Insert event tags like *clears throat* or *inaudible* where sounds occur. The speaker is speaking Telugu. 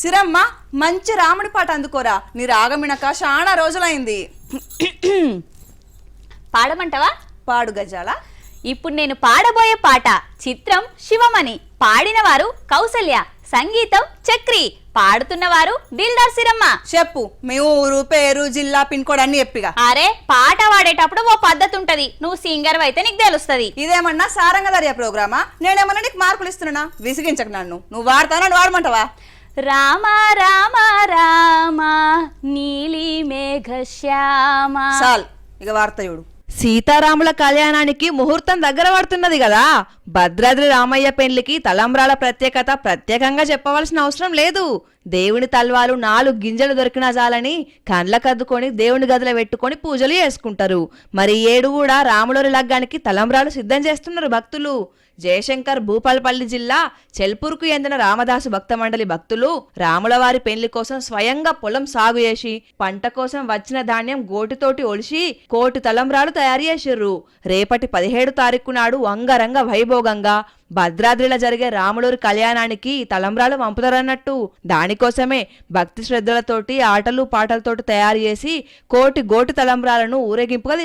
సిరమ్మ మంచి రాముడి పాట అందుకోరా. నీ రాగమినక చాలా రోజులైంది. *clears throat* పాడమంటావా? పాడు గజాల. ఇప్పుడు నేను పాడబోయే పాట చిత్రం శివమణి. పాడినవారు కౌసల్య సంగీతం చక్రి. పాడుతున్నవారు దిల్దార్ సిరమ్మ. చెప్పు మీ ఊరు పేరు జిల్లా పిన్ కోడ్ అన్ని చెప్పిగా. అరే పాట పాడేటప్పుడు ఓ పద్ధతి ఉంటది. నువ్వు సింగర్ అయితే నీకు తెలుస్తది. ఇదేమన్నా సారంగదర్య ప్రోగ్రామా? నేనేమన్నా నీకు మార్కులు ఇస్తున్నా విసిగించకు నన్ను. నువ్వు వాడతానా నువ్వు వాడమంటావా? రామ రామ రామ నీలి మేఘ శ్యామ. ఇక వార్త చూడు. సీతారాముల కళ్యాణానికి ముహూర్తం దగ్గర పడుతున్నది కదా. భద్రాద్రి రామయ్య పెళ్ళికి తలంబ్రాల ప్రత్యేకత ప్రత్యేకంగా చెప్పవలసిన అవసరం లేదు. దేవుని తల్వాలు నాలుగు గింజలు దొరికినా చాలని కండ్లకద్దుకొని దేవుని గదిలో పెట్టుకొని పూజలు చేసుకుంటారు. మరి ఏడు కూడా రాములూరి లగ్గానికి తలంబ్రాలు సిద్ధం చేస్తున్నారు భక్తులు. జయశంకర్ భూపాలపల్లి జిల్లా చెల్పూర్కు ఎందిన రామదాసు భక్త మండలి భక్తులు రాములవారి పెళ్ళి కోసం స్వయంగా పొలం సాగు చేసి పంట కోసం వచ్చిన ధాన్యం గోటితోటి ఒలిసి కోటి తలంబ్రాలు తయారు చేసిర్రు. రేపటి పదిహేడు తారీఖు నాడు అంగరంగ వైభోగంగా భద్రాద్రిలో జరిగే రాములూరి కళ్యాణానికి తలంబ్రాలు పంపుతారన్నట్టు. దానికోసమే భక్తి శ్రద్ధలతోటి ఆటలు పాటలతోటి తయారు చేసి కోటి గోటి తలంబ్రాలను ఊరేగింపుగా